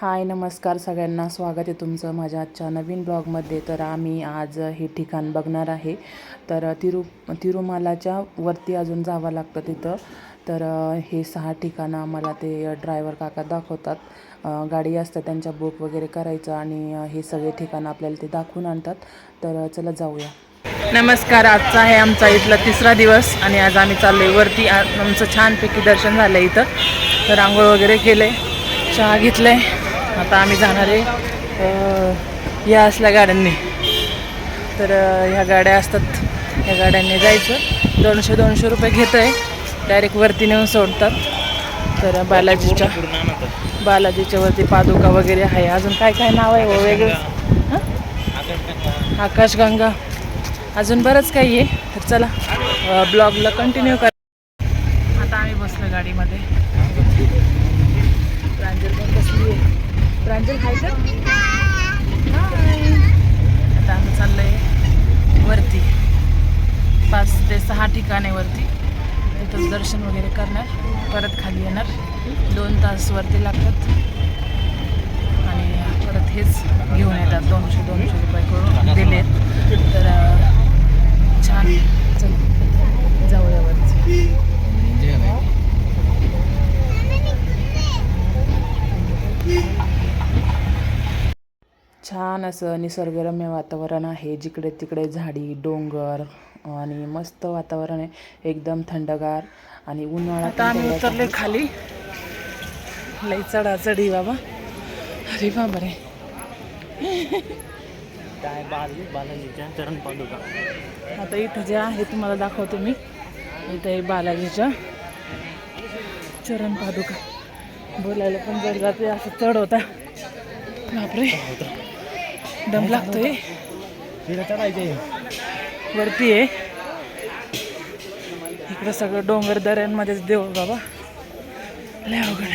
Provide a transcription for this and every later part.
हाय नमस्कार सगळ्यांना. स्वागत आहे तुमचं माझ्या आजच्या नवीन ब्लॉगमध्ये. तर आम्ही आज हे ठिकाण बघणार आहे. तर तिरु तिरुमालाच्या वरती अजून जावं लागतं तिथं. तर हे सहा ठिकाणं आम्हाला ते ड्रायव्हर काका दाखवतात. गाडी असतं त्यांच्या बुक वगैरे करायचं आणि हे सगळे ठिकाणं आपल्याला ते दाखवून आणतात. तर चला जाऊया. नमस्कार आजचा आहे आमचा इथला तिसरा दिवस आणि आज आम्ही चाललोय वरती. आमचं छानपैकी दर्शन झालं इथं. तर आंघोळ वगैरे केलं आहे चहा घेतलं आहे आता आम्ही जाणार आहे या असल्या गाड्यांनी. तर ह्या गाड्या असतात ह्या गाड्यांनी जायचं. दोनशे दोनशे रुपये घेत आहे. डायरेक्ट वरती नेऊन सोडतात. तर बालाजीच्या बालाजीच्या वरती पादुका वगैरे आहे. अजून काय काय नाव आहे हो वेगळं? हं? आकाशगंगा. अजून बरंच काही आहे. तर चला ब्लॉगला कंटिन्यू कर. आता आम्ही बसलो गाडीमध्ये प्रांजल पण बसली आहे का हाय. आता आम्ही चाललोय वरती. पाच ते सहा ठिकाणे वरती. तिथंच दर्शन वगैरे करणार. परत खाली येणार. दोन तास वरती लागतात. आणि परत हेच घेऊन येतात. दोनशे दोनशे रुपये करून दिलेत. तर छान. चल जाऊया वरती. छान असं निसर्गरम्य वातावरण आहे. जिकडे तिकडे झाडी डोंगर आणि मस्त वातावरण आहे. एकदम थंडगार आणि उन्हाळा आता आम्ही उतरले खाली. लई चढा चढी बाबा. अरे बाबा रे काय बालाजी बालाजीच्या चरण पादुका. आता इथं जे आहे तुम्हाला दाखवतो मी. इथं आहे बालाजीच्या चरण पादुका. बोलायला पण जर जाते असं चढ होता. बापरे. दम लागतोय. वरती आहे. इकडं सगळं डोंगर दऱ्यांमध्येच देव बाबा. लय अवघड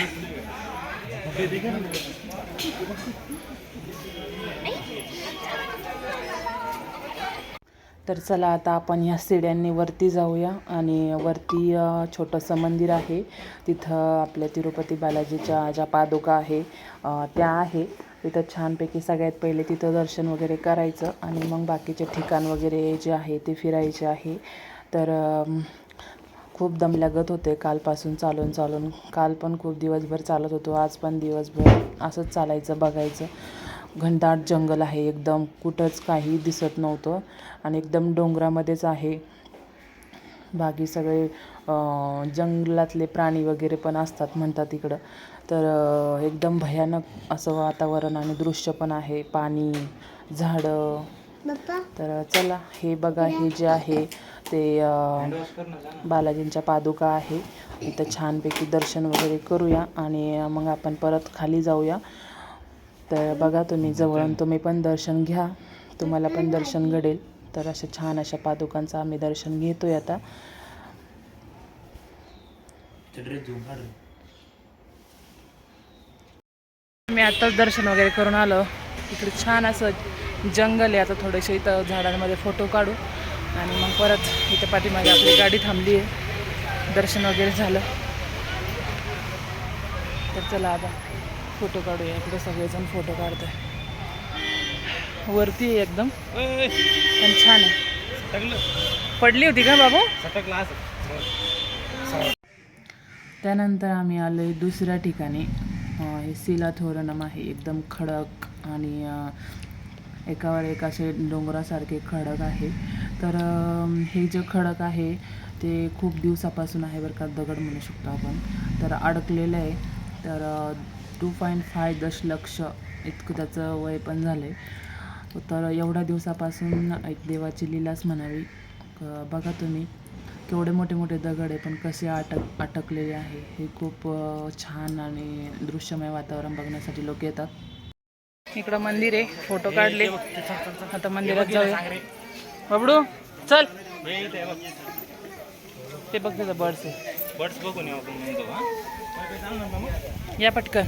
तर चला आता आपण ह्या सिड्यांनी वरती जाऊया आणि वरती छोटंसं मंदिर आहे. तिथं आपल्या तिरुपती बालाजीच्या ज्या पादुका आहे त्या आहे. तिथं छानपैकी सगळ्यात पहिले तिथं दर्शन वगैरे करायचं आणि मग बाकीचे ठिकाण वगैरे जे आहे ते फिरायचे आहे. तर खूप दम लागत होते कालपासून चालून चालून. काल पण खूप दिवसभर चालत होतो आज पण दिवसभर असंच चालायचं बघायचं. घनदाट जंगल आहे एकदम कुठंच काही दिसत नव्हतं. आणि एकदम डोंगरामध्येच आहे. बाकी सगळे जंगलातले प्राणी वगैरे पण असतात म्हणतात इकडं. तर एकदम भयानक असं वातावरण आणि दृश्य पण आहे. पाणी झाडं. तर चला हे बघा हे जे आहे ते बालाजींच्या पादुका आहे. इथं छानपैकी दर्शन वगैरे करूया आणि मग आपण परत खाली जाऊया. तर बघा तुम्ही जवळून तुम्ही पण दर्शन घ्या. तुम्हाला पण दर्शन घडेल. तर अशा छान अशा पादुकांचं आम्ही दर्शन घेतोय आता. मी आत्ताच दर्शन वगैरे करून आलो. इकडे छान असं जंगल आहे. आता थोडेसे इथं झाडांमध्ये फोटो काढू. आणि मग परत इथं पाठीमागे आपली गाडी थांबली आहे. दर्शन वगैरे झालं. तर चला आता फोटो काढूया. इकडे सगळेजण फोटो काढतोय. वरती आहे एकदम. पण छान आहे. पडली होती का बाबू? त्यानंतर आम्ही आलो आहे दुसऱ्या ठिकाणी. हे सिला थोरणम आहे एकदम खडक आणि एकावर एक असे डोंगरासारखे खडक आहे. तर हे जे खडक आहे ते खूप दिवसापासून आहे बरं का दगड म्हणू शकतो आपण. तर अडकलेलं आहे. तर टू पॉईंट फाय दशलक्ष इतकं त्याचं वय पण झालं आहे तर एवढ्या दिवसापासून एक देवाची लीलाच म्हणावी. बघा तुम्ही केवढे मोठे मोठे दगड आहे पण कसे अटक अटकलेले आहे. हे खूप छान आणि दृश्यमय वातावरण बघण्यासाठी लोक येतात. इकडं मंदिर आहे फोटो काढले. आता मंदिरात जाऊया. बबडू चल. ते बघ तिथं बर्ड्स आहे. बर्ड्स बघून हा. या पटकन.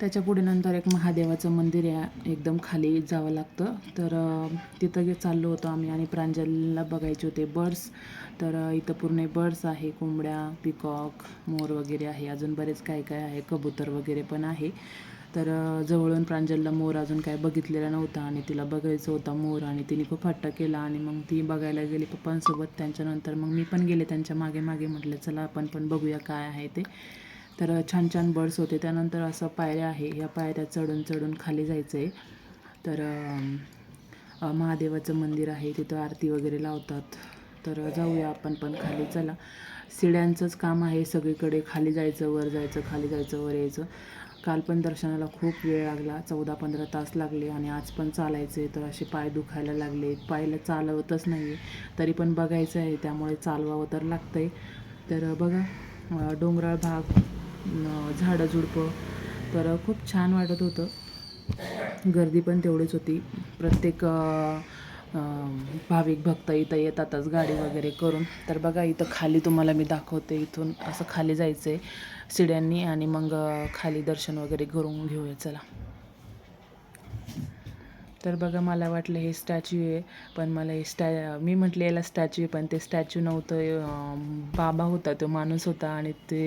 त्याच्या पुढे नंतर एक महादेवाचं मंदिर आहे एकदम खाली जावं लागतं. तर तिथं गे चाललो होतो आम्ही आणि प्रांजलला बघायचे होते बर्ड्स. तर इथं पूर्ण बर्ड्स आहे कोंबड्या पिकॉक मोर वगैरे आहे. अजून बरेच काय काय आहे कबूतर वगैरे पण आहे. तर जवळून प्रांजलला मोर अजून काय बघितलेला नव्हता आणि तिला बघायचं होता मोर आणि तिने खूप हट्ट केला आणि मग ती बघायला गेली पप्पांसोबत. त्यांच्यानंतर मग मी पण गेले त्यांच्या मागे मागे म्हटलं चला आपण पण बघूया काय आहे ते. तर छान छान बर्ड्स होते. त्यानंतर असं पायऱ्या आहे. या पायऱ्या चढून चढून खाली जायचं आहे तर महादेवाचं मंदिर आहे. तिथं आरती वगैरे लावतात. तर जाऊया आपण पण खाली. चला. शिड्यांचंच काम आहे सगळीकडे. खाली जायचं वर जायचं खाली जायचं वर यायचं. काल पण दर्शनाला खूप वेळ लागला. चौदा पंधरा तास लागले आणि आज पण चालायचे तर असे पाय दुखायला लागले. पायला चालवतच नाही आहे तरी पण बघायचं आहे. त्यामुळे चालवावं तर लागतंय. तर बघा डोंगराळ भाग. झाडंझुडपं. झाडं झुडपं तर खूप छान वाटत होतं. गर्दी पण तेवढीच होती. प्रत्येक भाविक भक्त इथं येतातच गाडी वगैरे करून. तर बघा इथं खाली तुम्हाला मी दाखवते. इथून असं खाली जायचं आहे शिड्यांनी आणि मग खाली दर्शन वगैरे करून घेऊया. चला. तर बघा मला वाटलं हे स्टॅच्यू आहे पण मला हे स्टॅ मी म्हटलं याला स्टॅच्यू आहे पण ते स्टॅच्यू नव्हतं. बाबा होता तो माणूस होता आणि ते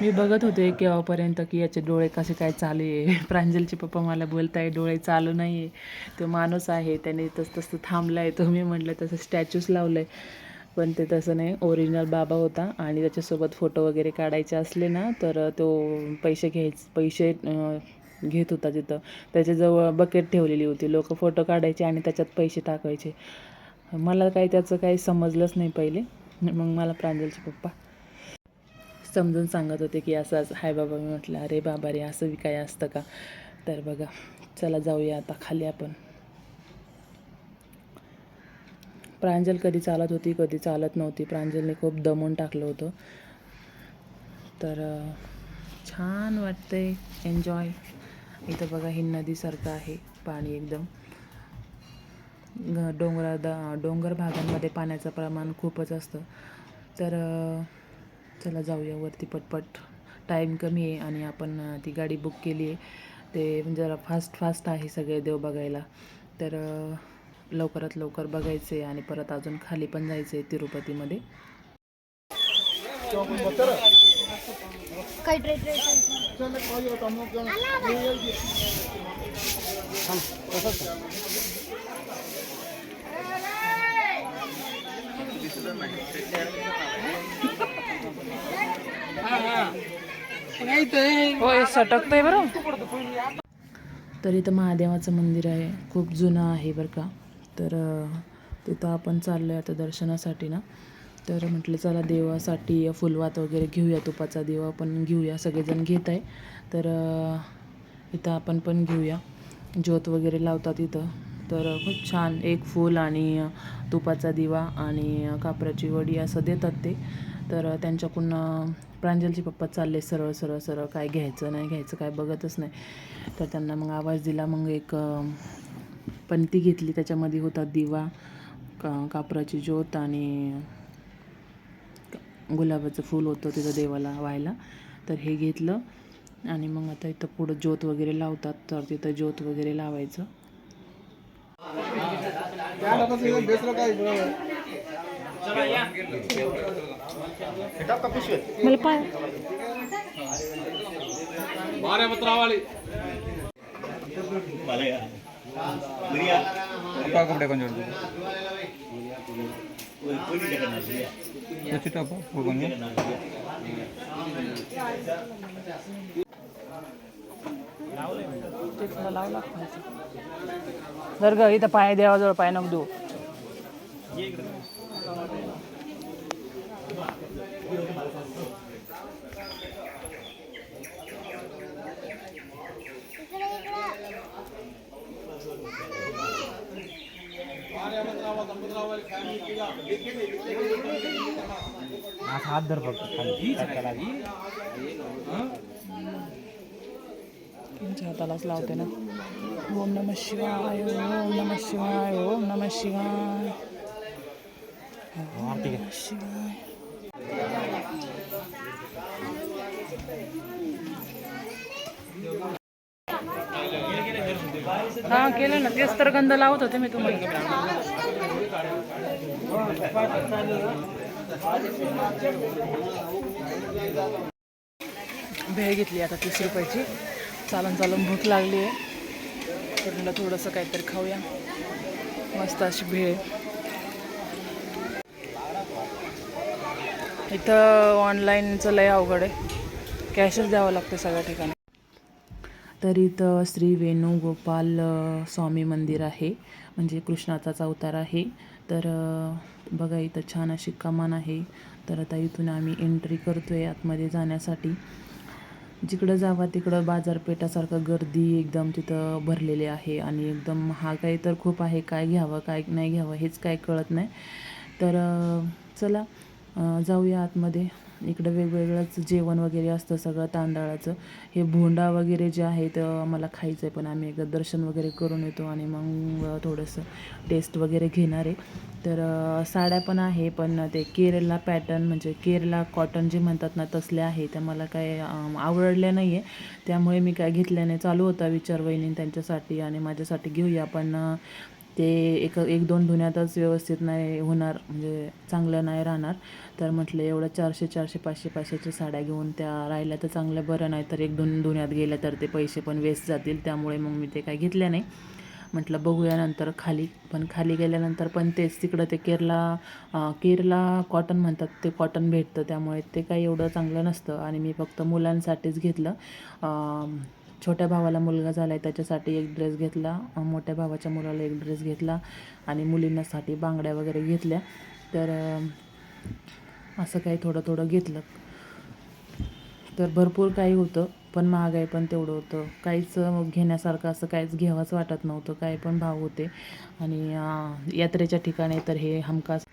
मी बघत होते केव्हापर्यंत की याचे डोळे कसे काय चालू आहे. प्रांजलचे पप्पा मला बोलताय डोळे चालू नाही आहे तो माणूस आहे त्याने तसं तसं थांबला आहे तो मी म्हटलं तसं स्टॅच्यूच लावलं आहे पण ते तसं नाही ओरिजिनल बाबा होता आणि त्याच्यासोबत फोटो वगैरे काढायचे असले ना तर तो पैसे घ्यायचे पैसे घेत होता तिथं. त्याच्याजवळ बकेट ठेवलेली होती. लोक फोटो काढायचे आणि त्याच्यात पैसे टाकायचे. मला काही त्याचं काही समजलंच नाही पहिले. मग मला प्रांजलचे पप्पा समजून सांगत होते की असं असं. हाय बाबा मी म्हटलं अरे बाबा रे असं बी काय असतं का? तर बघा चला जाऊया आता. खाली आपण. प्रांजल कधी चालत होती कधी चालत नव्हती. प्रांजलने खूप दमून टाकलं होतं. तर छान वाटतंय. एन्जॉय इथं बघा ही नदीसारखं आहे पाणी एकदम. डोंगरा द डोंगर भागांमध्ये पाण्याचं प्रमाण खूपच असतं. तर चला जाऊया वरती पटपट. टाईम कमी आहे आणि आपण ती गाडी बुक केली आहे. ते म्हणजे जरा फास्ट फास्ट आहे सगळे देव बघायला. तर लवकरात लवकर बघायचं आहे आणि परत अजून खाली पण जायचं आहे तिरुपतीमध्ये. काही ट्रेट ट्रेट होय सटकतंय बरं. तर इथं महादेवाचं मंदिर आहे खूप जुनं आहे बरं का. तर तिथं आपण चाललो आहे आता दर्शनासाठी ना. तर म्हटलं चला देवासाठी फुलवात वगैरे घेऊया तुपाचा देवा पण घेऊया सगळेजण घेत आहे. तर इथं आपण पण घेऊया. ज्योत वगैरे लावतात इथं. तर खूप छान एक फूल आणि तुपाचा दिवा आणि कापराची वडी असं देतात ते. तर त्यांच्याकडून प्रांजलचे पप्पा चालले सरळ सरळ सरळ. काय घ्यायचं नाही घ्यायचं काय बघतच नाही. तर त्यांना मग आवाज दिला. मग एक अं, पंती घेतली. त्याच्यामध्ये होता दिवा का कापराची ज्योत आणि गुलाबाचं फूल होतं तिथं देवाला व्हायला. तर हे घेतलं आणि मग आता इथं पुढं ज्योत वगैरे लावतात. तर तिथं ज्योत वगैरे लावायचं. मला पाय. जर ग इथं पाय देवाजवळ पाय नग देऊ. असा हात धर फक्त खाली त्यांच्या हातालाच लावते ना ओम नम शिवाय ओम नम शिवाय ओम नम शिवाय आरती घे. शिवाय हा केलं ना. तेच तर गंध लावत होते मी तुम्हाला. भेळ घेतली आता तीस रुपयाची. चालून चालून भूक लागली आहे. तर मला थोडंसं काहीतरी खाऊया. मस्त अशी भेळ. इथं ऑनलाईनचं लय अवघड आहे. कॅशच द्यावं लागतं सगळ्या ठिकाणी. तर इथं श्री वेणुगोपाल स्वामी मंदिर आहे. म्हणजे कृष्णाचाच अवतार आहे. तर बघा इथं छान अशी कमान आहे. तर आता इथून आम्ही एंट्री करतोय आतमध्ये जाण्यासाठी. जिकडं जावा तिकडं बाजारपेठासारखं गर्दी एकदम तिथं भरलेली आहे. आणि एकदम महागाई तर खूप आहे. काय घ्यावं काय नाही घ्यावं हेच काय कळत नाही. तर चला जाऊया आतमध्ये. इकडं वेगवेगळंच जेवण वगैरे असतं सगळं तांदळाचं. हे भोंडा वगैरे जे आहे तर मला खायचं आहे पण आम्ही एकदा दर्शन वगैरे करून येतो आणि मग थोडंसं टेस्ट वगैरे घेणार. आहे तर साड्या पण आहे पण ते केरला पॅटर्न म्हणजे केरला कॉटन जे म्हणतात ना तसले आहे. त्या मला काय आवडल्या नाही आहे त्यामुळे मी काय घेतल्याने चालू होता विचार वहिनी त्यांच्यासाठी आणि माझ्यासाठी घेऊया. पण ते एक एक दोन धुण्यातच व्यवस्थित नाही होणार म्हणजे चांगलं नाही राहणार. तर म्हटलं एवढं चारशे चारशे पाचशे पाचशेच्या साड्या घेऊन त्या राहिल्या तर चांगलं बरं नाही तर एक दोन धुण्यात गेल्या तर ते पैसे पण वेस्ट जातील. त्यामुळे मग मी ते काय घेतल्या नाही. म्हटलं बघूया नंतर खाली पण खाली गेल्यानंतर पण तेच तिकडं ते केरला केरला कॉटन म्हणतात ते कॉटन भेटतं. त्यामुळे ते काही एवढं चांगलं नसतं. आणि मी फक्त मुलांसाठीच घेतलं. छोट्या भावाला मुलगा झाला आहे त्याच्यासाठी एक ड्रेस घेतला. मोठ्या भावाच्या मुलाला एक ड्रेस घेतला आणि मुलींनासाठी बांगड्या वगैरे घेतल्या. तर असं काही थोडं थोडं घेतलं. तर भरपूर काही होतं पण महागाई पण तेवढं होतं. काहीच घेण्यासारखं असं काहीच घ्यावंच वाटत नव्हतं. काही पण भाव होते. आणि यात्रेच्या ठिकाणी तर हे हमखास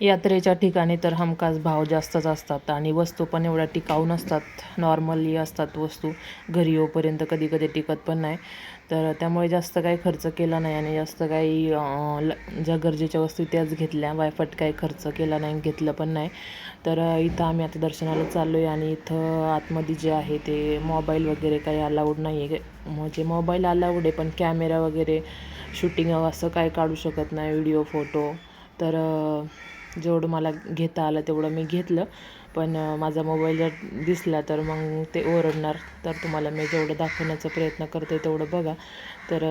यात्रेच्या ठिकाणी तर हमखास भाव जास्तच असतात आणि वस्तू पण एवढ्या टिकाऊ नसतात. नॉर्मली असतात वस्तू. घरी येऊपर्यंत कधी कधी टिकत पण नाही. तर त्यामुळे जास्त काही खर्च केला नाही आणि जास्त काही ल- ज्या गरजेच्या वस्तू त्याच घेतल्या. वायफट काही खर्च केला नाही घेतलं पण नाही. तर इथं आम्ही आता दर्शनाला चाललो आहे आणि इथं आतमध्ये जे आहे ते मोबाईल वगैरे काही अलाउड नाही आहे म्हणजे मोबाईल अलाउड आहे पण कॅमेरा वगैरे शूटिंग असं काय काढू शकत नाही व्हिडिओ फोटो. तर जेवढं मला घेता आलं तेवढं मी घेतलं. पण माझा मोबाईल जर दिसला तर मग ते ओरडणार. तर तुम्हाला मी जेवढं दाखवण्याचा प्रयत्न करते तेवढं बघा. तर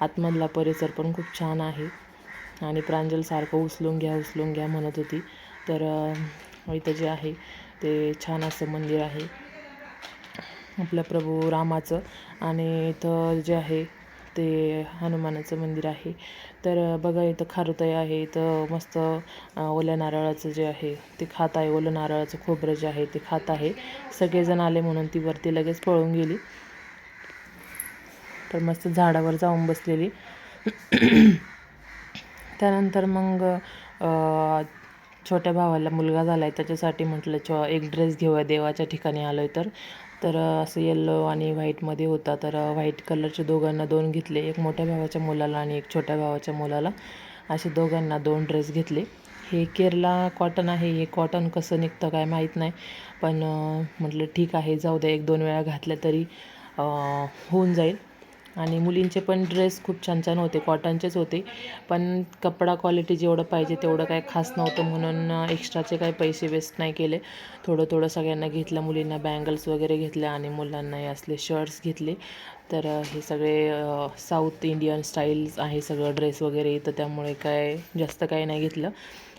आतमधला परिसर पण खूप छान आहे. आणि प्रांजल सारखं उचलून घ्या उचलून घ्या म्हणत होती. तर इथं जे आहे ते छान असं मंदिर आहे. आपल्या प्रभू रामाचं. आणि इथं जे आहे ते हनुमानाचं मंदिर आहे. तर बघा इथं खारुताई आहे. इथं मस्त ओल्या नारळाचं जे आहे ते खात आहे. ओलं नारळाचं खोबरं जे आहे ते खात आहे. सगळेजण आले म्हणून ती वरती लगेच पळून गेली. तर मस्त झाडावर जाऊन बसलेली. त्यानंतर मग छोट्या भावाला मुलगा झाला आहे त्याच्यासाठी म्हटलं छ एक ड्रेस घेऊया. देवाच्या ठिकाणी आलो आहे तर. तर असं येल्लो आणि व्हाईटमध्ये होता. तर व्हाईट कलरचे दोघांना दोन घेतले. एक मोठ्या भावाच्या मुलाला आणि एक छोट्या भावाच्या मुलाला. असे दोघांना दोन ड्रेस घेतले. हे केरला कॉटन आहे. हे कॉटन कसं निघतं काय माहीत नाही. पण म्हटलं ठीक आहे. जाऊ द्या एक दोन वेळा घातल्या तरी होऊन जाईल. आणि मुलींचे पण ड्रेस खूप छान छान होते कॉटनचेच होते. पण कपडा क्वालिटी जेवढं पाहिजे तेवढं काही खास नव्हतं. म्हणून एक्स्ट्राचे काही पैसे वेस्ट नाही केले. थोडं थोडं सगळ्यांना घेतलं मुलींना बँगल्स वगैरे घेतल्या आणि मुलांना हे असले शर्ट्स घेतले. तर हे सगळे साऊथ इंडियन स्टाईल्स आहे सगळं ड्रेस वगैरे. तर त्यामुळे काय जास्त काही नाही घेतलं.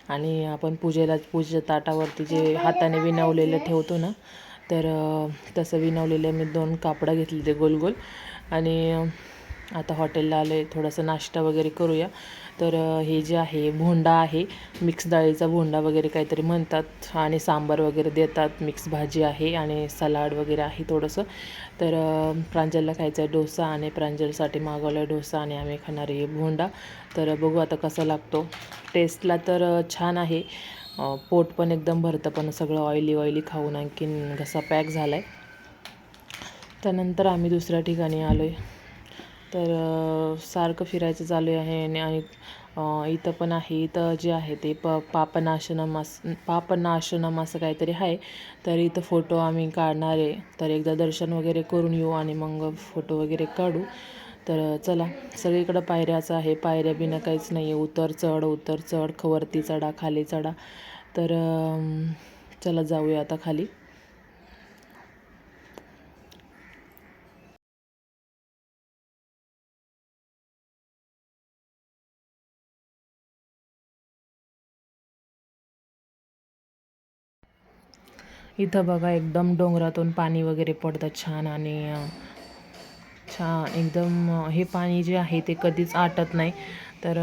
आणि आपण पूजेला पूजेच्या ताटावरती जे हाताने विणवलेलं ठेवतो ना तर तसं विनवलेलं मी दोन कापडं घेतले ते गोल गोल आणि आता हॉटेलला आले थोडासा नाश्ता वगैरे करूया. तर हे जे आहे भोंडा आहे मिक्स डाळीचा भोंडा वगैरे काहीतरी म्हणतात आणि सांबार वगैरे देतात मिक्स भाजी आहे आणि सलाड वगैरे आहे थोडंसं. तर प्रांजलला खायचा आहे डोसा आणि प्रांजलसाठी मागवला आहे डोसा आणि आम्ही खाणार आहे भोंडा. तर बघू आता कसा लागतो. टेस्टला तर छान आहे. पोट पण एकदम भरतं पण सगळं ऑइली ऑइली खाऊन आणखीन घसा पॅक झाला आहे त्यानंतर आम्ही दुसऱ्या ठिकाणी आलो आहे तर सारखं फिरायचं चालू आहे आणि आणि, इथं पण आहे. इथं जे आहे ते प पापनाशनम असं पापनाशनम असं काहीतरी आहे. तर इथं फोटो आम्ही काढणार आहे. तर एकदा दर्शन वगैरे करून येऊ आणि मग फोटो वगैरे काढू. तर चला सगळीकडं पायऱ्याचं आहे. पायऱ्या बिना काहीच नाही आहे उतर चढ उतर चढ. खवरती वरती चढा खाली चढा. तर चला जाऊया आता खाली. इथं बघा एकदम डोंगरातून पाणी वगैरे पडतं छान आणि छान एकदम हे पाणी जे आहे ते कधीच आटत नाही. तर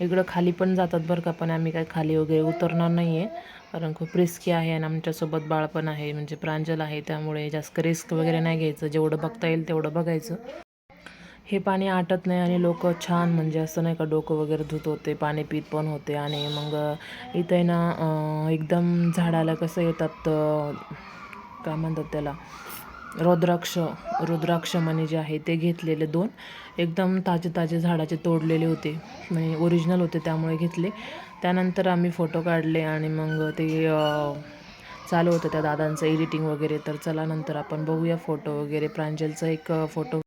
इकडं खाली पण जातात बरं का पण आम्ही काय खाली वगैरे उतरणार नाही आहे कारण खूप रिस्की आहे आणि आमच्यासोबत बाळ पण आहे म्हणजे प्रांजल आहे त्यामुळे जास्त रिस्क वगैरे नाही घ्यायचं. जेवढं बघता येईल तेवढं बघायचं. हे पाणी आटत नाही आणि लोक छान म्हणजे असं नाही का डोकं वगैरे धुत होते पाणी पीत पण होते आणि मग इथे ना एकदम झाडाला कसं येतात काय म्हणतात त्याला रुद्राक्ष रुद्राक्ष म्हणे जे आहे ते घेतलेले दोन. एकदम ताजे ताजे झाडाचे तोडलेले होते म्हणजे ओरिजिनल होते त्यामुळे घेतले. त्यानंतर आम्ही फोटो काढले आणि मग ते चालू होतं त्या दादांचं एडिटिंग वगैरे. तर चला नंतर आपण बघूया फोटो वगैरे. प्रांजलचा एक फोटो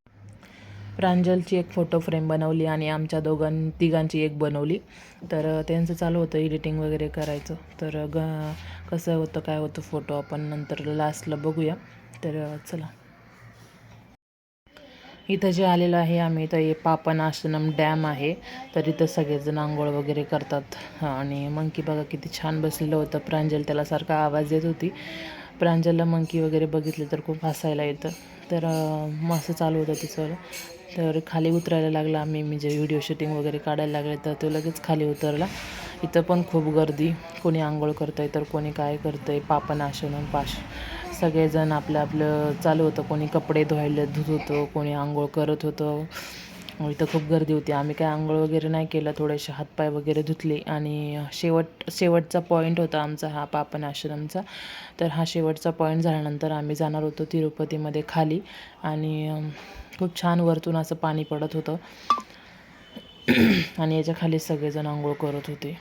प्रांजलची एक फोटो फ्रेम बनवली आणि आमच्या दोघां तिघांची एक बनवली. तर त्यांचं चालू होतं एडिटिंग वगैरे करायचं. तर ग कसं होतं काय होतं फोटो आपण नंतर लास्टला बघूया. तर चला. इथं जे आलेलं आहे आम्ही इथं हे पापन आश्रम डॅम आहे. तर इथं सगळेजण आंघोळ वगैरे करतात. आणि मंकी बघा किती छान बसलेलं होतं. प्रांजल त्याला सारखा आवाज येत होती. प्रांजलला मंकी वगैरे बघितले तर खूप हसायला येतं. तर मग असं चालू होतं तिचं तर खाली उतरायला लागला आम्ही म्हणजे व्हिडिओ शूटिंग वगैरे काढायला लागले तर तो लगेच खाली उतरला. इथं पण खूप गर्दी. कोणी आंघोळ करतं आहे तर कोणी काय करतं आहे पापन पाश. सगळेजण आपलं आपलं चालू होतं. कोणी कपडे धुवायला धुत होतं कोणी आंघोळ करत होतं. इथं खूप गर्दी होती. आम्ही काय आंघोळ वगैरे नाही केलं. थोडेसे हातपाय वगैरे धुतले आणि शेवट शेवटचा पॉईंट होता आमचा हा पापन आश्रमचा. तर हा शेवटचा पॉईंट झाल्यानंतर आम्ही जाणार होतो तिरुपतीमध्ये खाली आणि खूप छान वरतून असं पाणी पडत होतं. आणि याच्या खाली सगळेजण आंघोळ करत होते.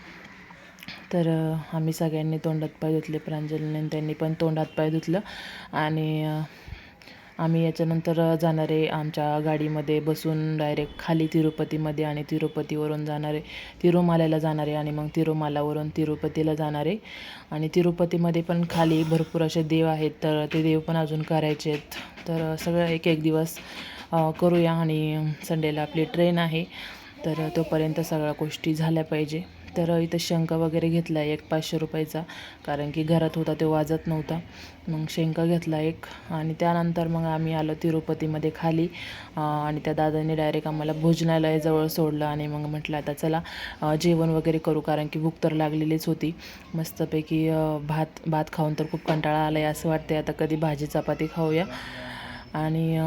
तर आम्ही सगळ्यांनी तोंडात पाय धुतले. प्रांजलीने त्यांनी पण तोंडात पाय धुतलं. आणि आम्ही याच्यानंतर जाणारे आमच्या गाडीमध्ये बसून डायरेक्ट खाली तिरुपतीमध्ये आणि तिरुपतीवरून जाणारे तिरुमाल्याला जाणारे आणि मग तिरुमालावरून तिरुपतीला जाणारे आणि तिरुपतीमध्ये पण खाली भरपूर असे देव आहेत तर ते देव पण अजून करायचे आहेत. तर सगळं एक एक दिवस करूया आणि संडेला आपली ट्रेन आहे. तर तोपर्यंत सगळ्या गोष्टी झाल्या पाहिजे. तर इथं शंख वगैरे घेतला एक पाचशे रुपयाचा कारण की घरात होता तो वाजत नव्हता. मग शंख घेतला एक आणि त्यानंतर मग आम्ही आलो तिरुपतीमध्ये खाली आणि त्या दादांनी डायरेक्ट आम्हाला भोजनालयाजवळ सोडलं आणि मग म्हटलं आता चला जेवण वगैरे करू कारण की भूक तर लागलेलीच होती. मस्तपैकी भात भात खाऊन तर खूप कंटाळा आला आहे असं वाटते आता कधी भाजी चपाती खाऊया. आणि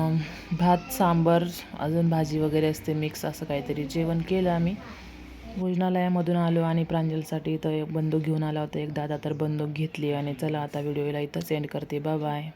भात सांबर अजून भाजी वगैरे असते मिक्स असं काहीतरी जेवण केलं आम्ही. भोजनालयामधून आलो आणि प्रांजलसाठी इथं एक बंदूक घेऊन आला होता. एक दादा तर बंदूक घेतली आणि चला आता व्हिडिओला इथं सेंड करते. Bye bye